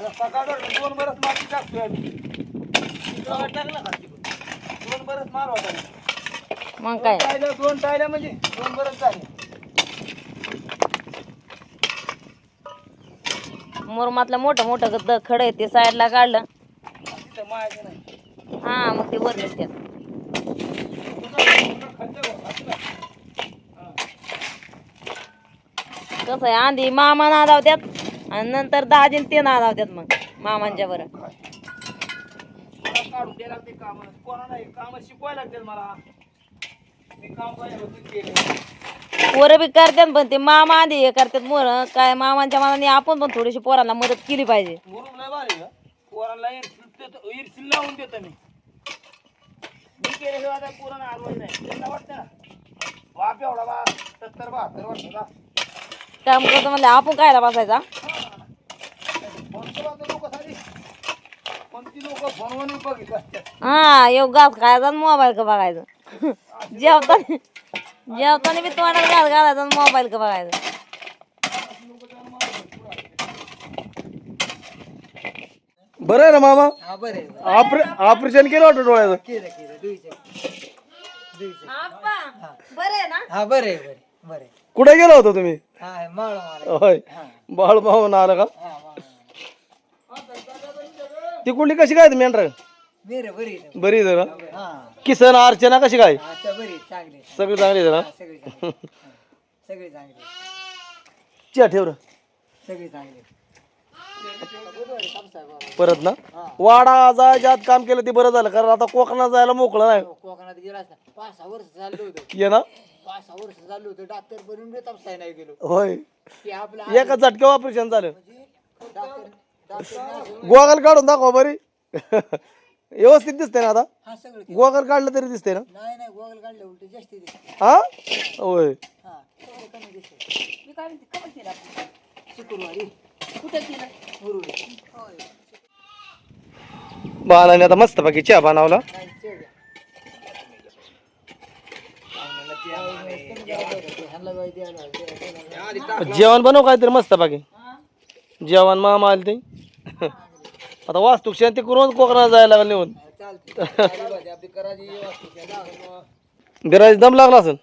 सकाळ दोन बरस माती टाकतोय आम्ही. टाकला का दोन बरस माल होता. मग काय? टायल्या दोन टायल्या म्हणजे दोन बरस झाले. मुरमातलं मोठं मोठं खडं आहे ते साईडला काढलं. हा मग ते वर येतात कसं आहे? आधी मामा नादावत्यात आणि नंतर दाजीन ते नादावत्यात मग मामांच्या बरं. मला काढून द्यायला लागते काम. कोणा नाही काम शिकवायला लागते मला. मी काम काय होतं केलं. पोरं बी करतात पण ते मामा आधी हे करतात मोर काय मामांच्या मनाने आपण पण थोडीशी पोरांना मदत केली पाहिजे. मुरुम लय भारी का पोरांना इरशील लावून देतो मी. मी केल्याशिवाय आता पोरांना हलवायचं नाही. त्यांना वाटतं ना बाप एवढा बा सत्तर बहात्तर वर्षाचा. काम करतो म्हणलं आपण कायला बसायचा फोनचं आता लोक साधी पण ती लोक फोनवर बघितलं असतात हा येऊ घास खायचा मोबाईल का बघायचं. जेवताना जेवताना बी तोंडात घास घालायचा मोबाईल का बघायचं. बरं आहे ना मामा? हा ऑपरे ऑपरेशन केलं वाटतं डोळ्याचं? केलं केलं. दुईचं दुईचं बरे ना? हा बरे बरे बरे कुठे गेला होता तुम्ही? हा माळ माळ होय. बाळ भाऊन आलं का? हा ती कुठली कशी काय मेंढर बरे हा. किसन अर्चना कशी काय? अच्छा बरी चांगली सगळी चांगली हा, सगळी चांगली हा, सगळी चांगली च्या ठेव रे. सगळी चांगली परत ना? वाडा जायच्या आत काम केलं ते बरं झालं कारण आता कोकणात जायला मोकळं नाही. कोकणात गेला असता. पाच सहा वर्ष चाललो होतो. ये ना. पाच सहा वर्ष चाललो होतो. डॉक्टर बनून बी तपसाय नाही गेलो. होय. की आपलं एका झटक्या ऑपरेशन झालं. डॉक्टर गोगल काढून दाखवा बरी. व्यवस्थित दिसते ना आता? हा सगळं केलं. गोगल काढलं तरी दिसते ना? नाही नाही गोगल काढले उलटे जास्ती दिसते हा? होय. हा थोडं कमी दिसते मी काय म्हणते कमी केलं आपण. शुक्रवारी. कुठे केलं? मुरुडी. होय. बाळाने आता मस्त बाकी चहा बनवला. नाही ह्यांना. जेवण बनव काहीतरी मस्त बाकी जेवण मामा आले ते आता वास्तू शांती करून कोकणात जायला लागले केला. बिराज दम लागला असेल.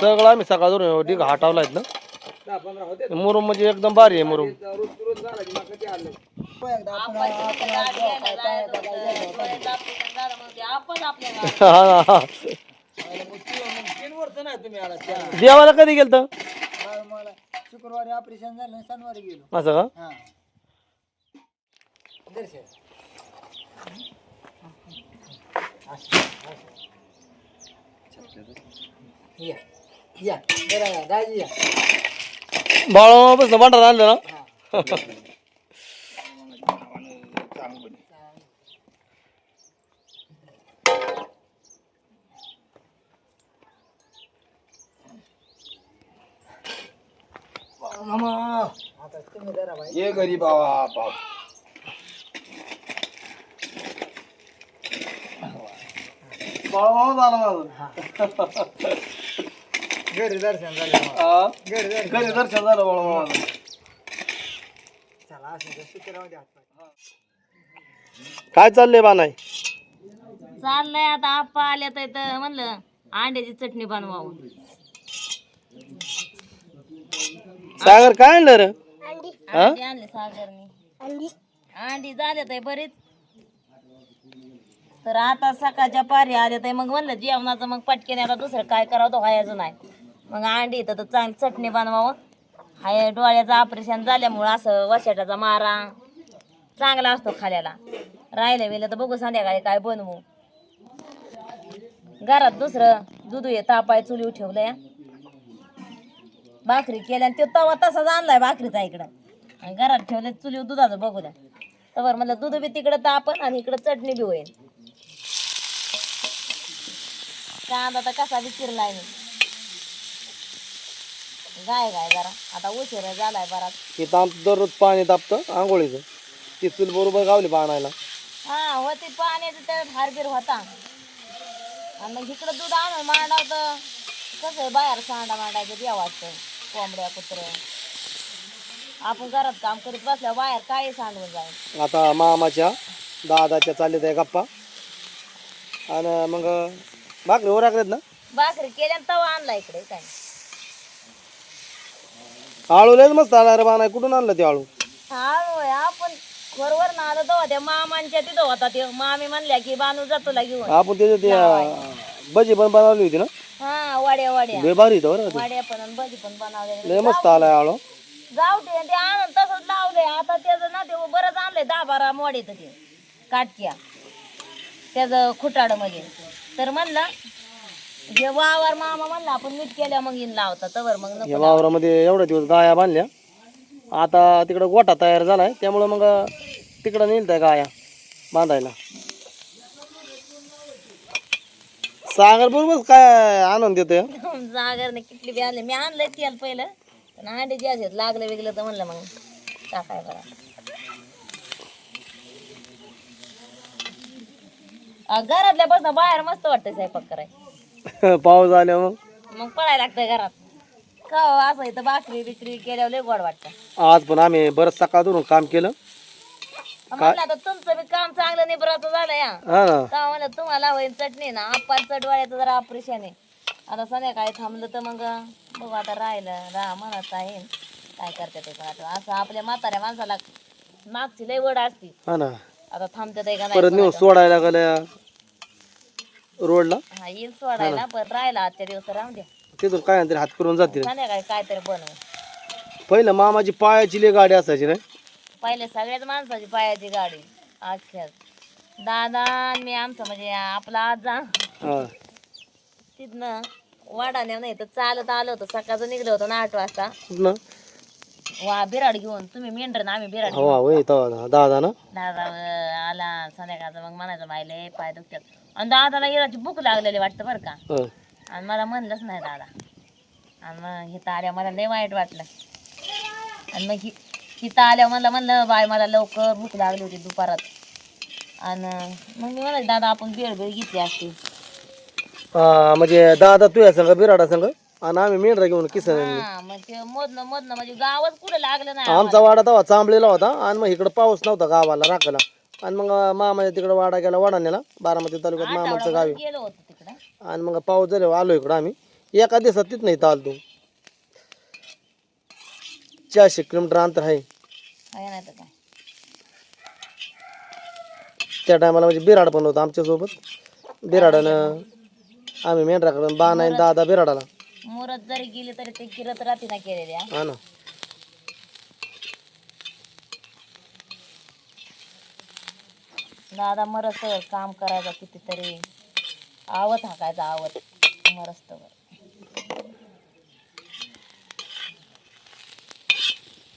सगळं आम्ही सकाळ ढिग हाटावला आहेत ना. मुरुम म्हणजे एकदम भारी आहे मुरुम देवाला कधी मला शुक्रवारी ऑपरेशन झालं शनिवारी गेलो. असं का? हा. दर्शन. या. या. जरा या दाजी या. बाळा बस भांडार आणलं ना? हा. मामा. आता तुम्ही जरा बाई ये घरी बाबा बाप बाळा झाला माझं. घरी दर्शन झालं मामा. हा? घरी दर्शन घरी दर्शन झालं बाळा माझं. चला असं तर सुट्टी राहू द्या हातपाय. काय चाललंय बानाय चाललंय आता आप्पा आल्या तर म्हणलं अंड्याची चटणी बनवावं. सागर काय आणलं रे? हा? अंडी आणले सागरने. अंडी. झाले तर बरीच. तर आता सकाळच्या पारी आले तर मग म्हणलं जेवणाचं मग पटकेने आता दुसरं काय करावं तो व्हायचं नाही. मग अंडी तर चांगली चटणी बनवावं. हाय डोळ्याचं ऑपरेशन झाल्यामुळं असं वशाटाचा मारा. चांगला असतो खाल्याला. राहिलं वेळेला तर बघू संध्याकाळी काय बनवू. घरात दुसरं दूध ये तापाय चुलीवर ठेवलंय. भाकरी केल्या आणि तो तवा तसाच आणलाय भाकरीचा इकडं. आणि घरात ठेवले चुलीवर दुधाचं बघू द्या. तर म्हणलं दूध बी तिकडं तापन आणि इकडं चटणी बी होईल. कांदा तर कसा बी चिरलाय मी गाय गाय जरा. आता उशीर झालाय बराच आमचं दररोज पाणी तापतं आंघोळीचं. ती चूल बरोबर गावली बाणायला हा होती पाण्याचं तर हारबीर होता. आणि मग इकडं दूध आणून मांडाव तर कसं आहे बाहेर सांडा मांडायचं वाटतं. कोंबड्या कुत्र. आपण घरात काम करीत बसल्यावर बाहेर काय सांगून जाईल आता मामाच्या दादाच्या चालले त्या गप्पा. आणि मग भाकरी ओराकलेत ना? भाकरी केल्या तवा आणला इकडे काय? आळू लयच मस्त आला रे बाणाय कुठून आणलं ते आळू? आलो आपण बरोबर ना आलो तेव्हा त्या मामांच्या तिथं होता ते. मामी म्हणल्या की बांधून जातो ला घेऊन. आपण त्याच्या ते अं, भजी पण बनवली होती ना? वाड्या वाड्या. लय भारी होतं बरं का वाड्या पण आणि भजी पण बनवले ते लय मस्त आलाय आळू. जाऊ दे ते आणून तसंच लावलंय. आता त्याचं ना ते बरंच आणलंय. दहा बारा मोड येतं ते. काटक्या. त्याचं खुटाडमध्ये तर म्हणलं जे वावर मामा म्हणला आपण मीठ केल्या मग येईन लावता तवर मग नको या वावरामध्ये एवढ्या दिवस गाया बांधल्या. आता तिकडं गोठा तयार झालाय. त्यामुळं मग तिकडं नेल त्या गाया बांधायला. सागर बरोबर काय आनंद येतोय जागरने किटली बी आणली. मी आणलंय तेल पहिलं पण अंडे जे असेल लागलं वेगळं तर म्हणलं मग टाकाय बरं. घरातल्या बसणं बाहेर मस्त वाटतं स्वयंपाक कराय पाऊस आल्या मग? मग पळायला लागतंय घरात. का असं इथं भाकरी बिकरी केल्यावर लय गोड वाटतं. आज पण आम्ही बरंच सकाळ काम केलं. म्हणलं आता तुमचं बी काम चांगलं निबराचं झालं या हा ना. का म्हणलं तुम्हाला होईल चटणी ना आपण चटवाळ्याचं जरा ऑपरेशन आहे. आता संध्याकाळी थांबलं तर मग बघू आता राहिलं राहा म्हणत आहे. काय करते ते पण आता. असं आपल्या म्हाताऱ्या माणसाला मागची लय वड असती. हा ना. आता थांबते ते का नाही परत नेऊन सोडायला गेल्या रोडला? हा येईल सोडायला पण राहिला आजच्या दिवस राहून द्या. तिथून काय तरी हात करून जातील. संध्याकाळी काहीतरी बनवू. पहिलं मामाची पायाची लय गाडी असायची नाही पहिले सगळ्याच माणसाची पायाची गाडी. अख्ख्याच दादा आणि मी आमचं म्हणजे आपला आजा. हा. तिथनं वाडाने नाही तर चालत आलो होतो. सकाळचं निघलो होतो ना आठ वाजता. वा बिराड घेऊन. तुम्ही मेंढर ना आम्ही बिराड हवा होय तवा दादा ना? दादा अं, आला संध्याकाळचं. मग म्हणायचं बाईले पाय दुखतात. आणि दादाला इराची भूक लागलेली वाटतं बरं का. हं. आणि मला म्हणलंच नाही दादा. आणि मग हिथं आल्या मला लय वाईट वाटलं. आणि मग हि हिथं आल्या मला म्हणलं बाय मला लवकर भूक लागली होती दुपारात. आणि मग मी म्हणाले दादा आपण बेळ बेळ घेतली असती. हा, म्हणजे दादा तुझ्या संग बिराडा संग आणि आम्ही मेंढरा घेऊन किसन हा मग ते मधनं मधनं म्हणजे गावच कुठं लागलं नाही आमचा वाडा तवा चांबलेला होता आणि मग इकडं पाऊस नव्हता गावाला राखायला आणि मग मामाच्या तिकडे वाडा गेला वाडाण्याला बारामती तालुक्यात मामाचं गावी. गेलो होतो तिकडं. आणि मग पाऊस झाल्यावर आलो इकडं आम्ही. एका दिवसात तिथं नाही आलतो. चारशे किलोमीटर अंतर आहे. नाही तर काय? त्या टायमाला म्हणजे बिराड पण होतं आमच्यासोबत. बिराडानं आम्ही मेंढराकडं बाण आहे दादा बिराडाला. मुरत जरी गेली तरी ते किरत राहते ना केलेल्या. हा ना. दादा मरस्तवर काम करायचं कितीतरी. आवत हाकायचा आवत. मरस्तवर.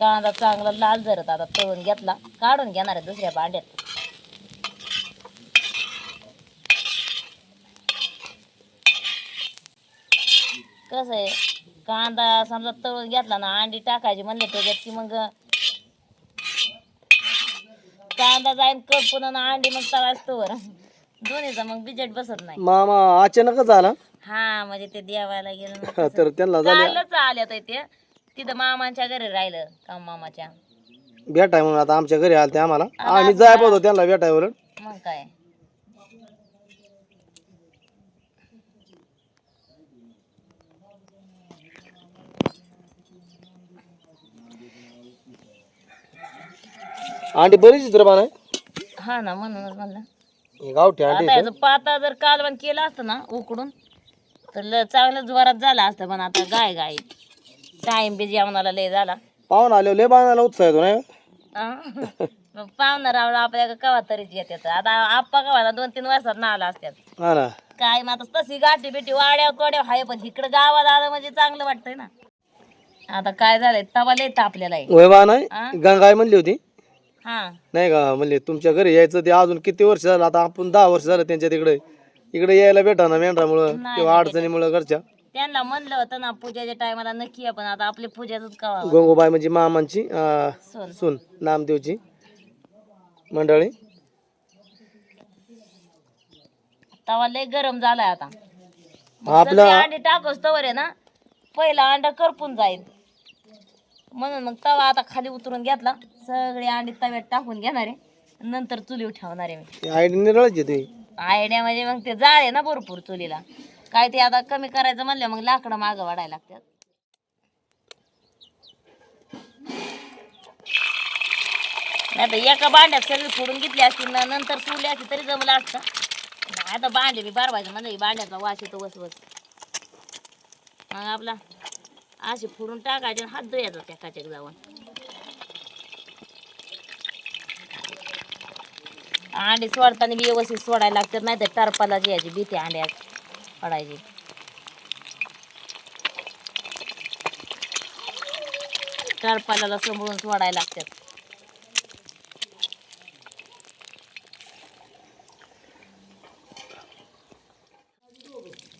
कांदा चांगला लाल जरत आता तळून घेतला. काढून घेणार आहे दुसऱ्या भांड्यात. कसं आहे? कांदा समजा तळून घेतला ना अंडी टाकायची म्हणले त्याच्यात की मग कांदा जाईन करपून आणि अंडी मग तळाच तोवर. दोन्हीचा मग बिजेट बसत नाही. मामा अचानकच आला. हा म्हणजे ते देवायला गेलं ना तर त्यांना आल्या ते. तिथं मामाच्या घरी राहिलं काम मामाच्या. भेटाय म्हणून आता आमच्या घरी आले ते आम्हाला आम्ही जाय पाहतो त्यांना भेटाय उलट मग काय? अंडी बरीच चित्रपान आहे हा ना म्हणूनच म्हणलं. हे गावठी आता याचं पाता जर कालवण केलं असतं ना उकडून तर ल- चांगलं जोरात झालं असतं पण आता गाय गाय. टाइम बी जेवणाला लय झाला. पाहून आले लय बांधायला उत्साह येतो नाही? मग पाहुणा रावला आपल्या कवा तरीच येतात. आता आप्पा कवा दोन तीन वर्षात ना आला असतात. हा ना. काय मग आता तशी गाठी बिठी वाड्या तोड्या हाय पण इकडं गावाला आलं म्हणजे चांगलं वाटतंय ना. आता काय झालंय? तवा लय तापलेला आहे. वय बा नाही आ? गंगाई म्हणली होती? हा. नाही का? म्हणले तुमच्या घरी यायचं ते अजून किती वर्ष झालं? आता आपण दहा वर्ष झालं त्यांच्या तिकडे. इकडे यायला भेटा ना मेंढरामुळं किंवा अडचणीमुळं घरच्या. त्यांना म्हणलं होतं ना पूजेच्या टायमाला नक्की आहे, पण आता आपली पूजाच कवा गंगूबाई म्हणजे मामांची अं, सोन. सून नामदेवची मंडळी. तवा लय गरम झालाय आता. आपलं सगळी अंडी टाकोस तवर आहे ना पहिला अंडा करपून जाईल म्हणून मग तवा आता खाली उतरून घेतला. सगळे अंडी तव्यात टाकून घेणार. आहे नंतर चुलीवर ठेवणार आहे मी आयडी तुम्ही आयडिया म्हणजे मग ते जाळ आहे ना भरपूर चुलीला. काय ते आता कमी करायचं म्हणलं मग लाकडं मागं वाढायला लागतात. नाही तर एका भांड्यात सगळी फोडून घेतली असती ना नंतर चुली असती तरी जमलं असतं. आता भांडे बी बारवायचं म्हणजे भांड्याचा वास येतो वस वस मग आपला असे फोडून टाकायचे हात धुयाचा त्या काचेक जाऊन. अंडी सोडताना व्यवस्थित सोडायला लागतात नाही तर टरपाला जी याची भीती अंड्यात. पडायची टरपाला समोरून सोडायला लागतात.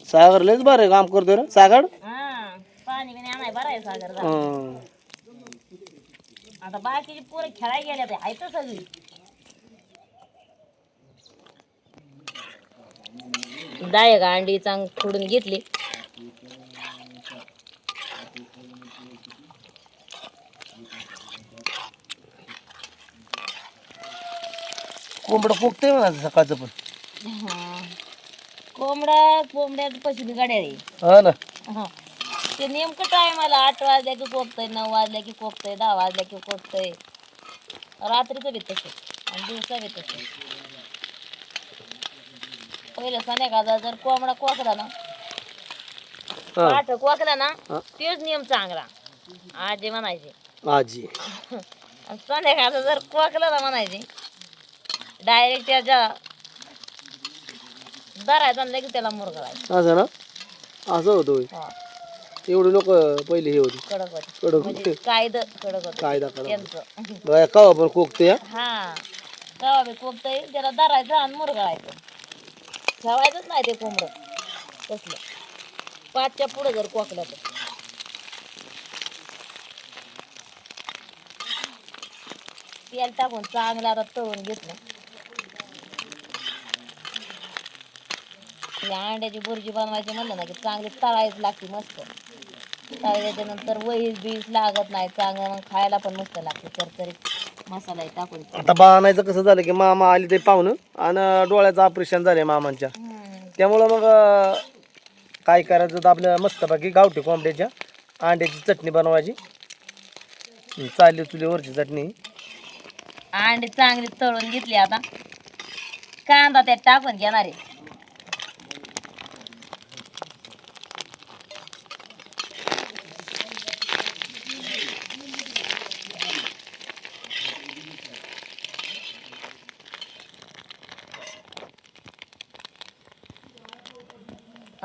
सागर लयच बरं काम करतोय रे. सागर? हा पाणी बिणी आणाय बरं आहे सागर. हं. आता बाकीची पोरं खेळायला गेल्या ते आहेत सगळी. डाळे का अंडी चांग फोडून घेतली. कोंबडं फुगतंय म्हणा सकाळचं पण. हा. कोंबडा कोंबड्यात पशु गाड्या रे. हा ना. हा. ते नेमकं टायमाला आठ वाजल्या की कोकतंय नऊ वाजल्या की कोकतंय दहा वाजल्या की कोकतंय रात्रीचं बी तसं आणि दिवसा बी तसं पहिलं संध्याकाळचा जर कोंबडा कोकला ना हा. आठ कोकला ना हा. तेच नियम चांगला. आजी म्हणायचे. आजी. आणि संध्याकाळचं जर कोकलं ना म्हणायचे डायरेक्ट त्याच्या धरायचा आणि लगेच त्याला मुरगळायचं असं ना? असं होतं होय. हा. एवढे लोक पहिले हे होते. कडक होते. कडक म्हणजे कायद कडक होत. कायदा करा त्यांचं. कवा पण कोकते हा? हा. कवा बी कोकतंय त्याला धरायचं आणि मुरगाळायचं ठेवायचंच नाही ते कोंबडं. तसलं. पाचच्या पुढं जर कोकलं तर तेल टाकून चांगलं आता तळून घेतलं. अंड्याची बुर्जी बनवायची म्हणलं ना की चांगली तळायच लागते मस्त. तळल्याच्या नंतर वहीच बीज लागत नाही चांगलं मग खायला पण मस्त लागते तरतरीत मसाला टाकून आता बाणायचं कसं झालं की मामा आले ते पाहुणं आणि डोळ्याचं ऑपरेशन झालंय मामांच्या. हम्म. त्यामुळं मग अं, काय करायचं तर आपल्या मस्तपैकी गावठी कोंबड्याच्या अंड्याची चटणी बनवायची. हं, चालली चुलीवरची चटणी. अंडी चांगली तळून घेतली आता. कांदा त्यात टाकून घेणार आहे.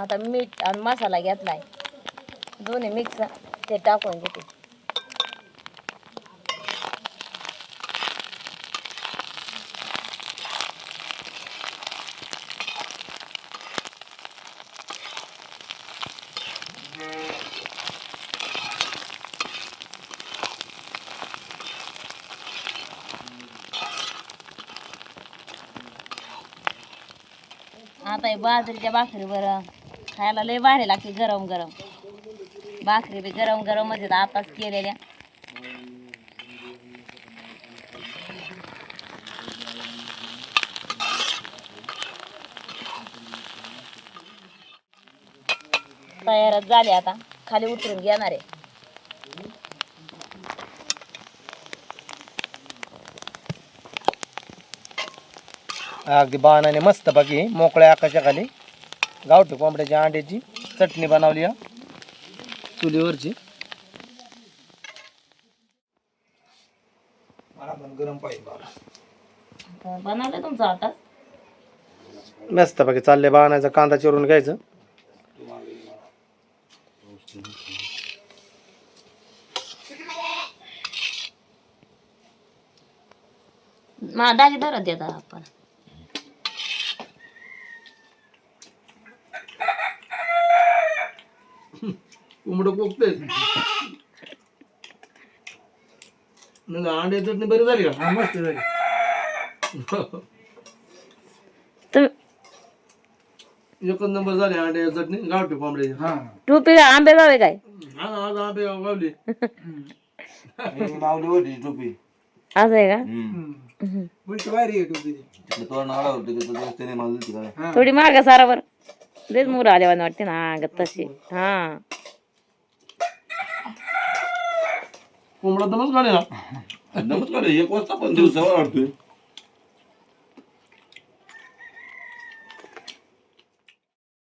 आता मीठ आणि मसाला घेतलाय. दोन्ही मिक्स ते टाकून घेते. आता हे बाजरीच्या भाकरीवर खायला लय भारी लागते गरम गरम. भाकरी बी गरम गरममध्ये आताच केलेल्या. तयारच झाले आता. खाली उतरून घेणार आहे. अगदी बाणाने मस्त बाकी मोकळ्या आकाशाखाली. गावठी कोंबड्याच्या अंड्याची चटणी बनवली हा. चुलीवरची. गरम पाहिजे बनवलं तुमचं आता? मस्तपैकी चालले बाणाचा कांदा चिरून घ्यायचं. मा दाजी धरत देता आपण. कोंबडं कोकतंय म्हणजे येतात चटणी बरी झाली का मस्त झाली नंबर झाले अंडे चटणी गावठी कोंबड्याची हा तू पिला आंबे लावे काय हा आज आंबे गावली मावली होती टोपी आहे का आहे थोडी माग सारा बर तेच मुलं वाटते ना ग तशी हा कोंबडा दमच काढे ना. दमच काढे एक वाजता पण दिवसावर अडतोय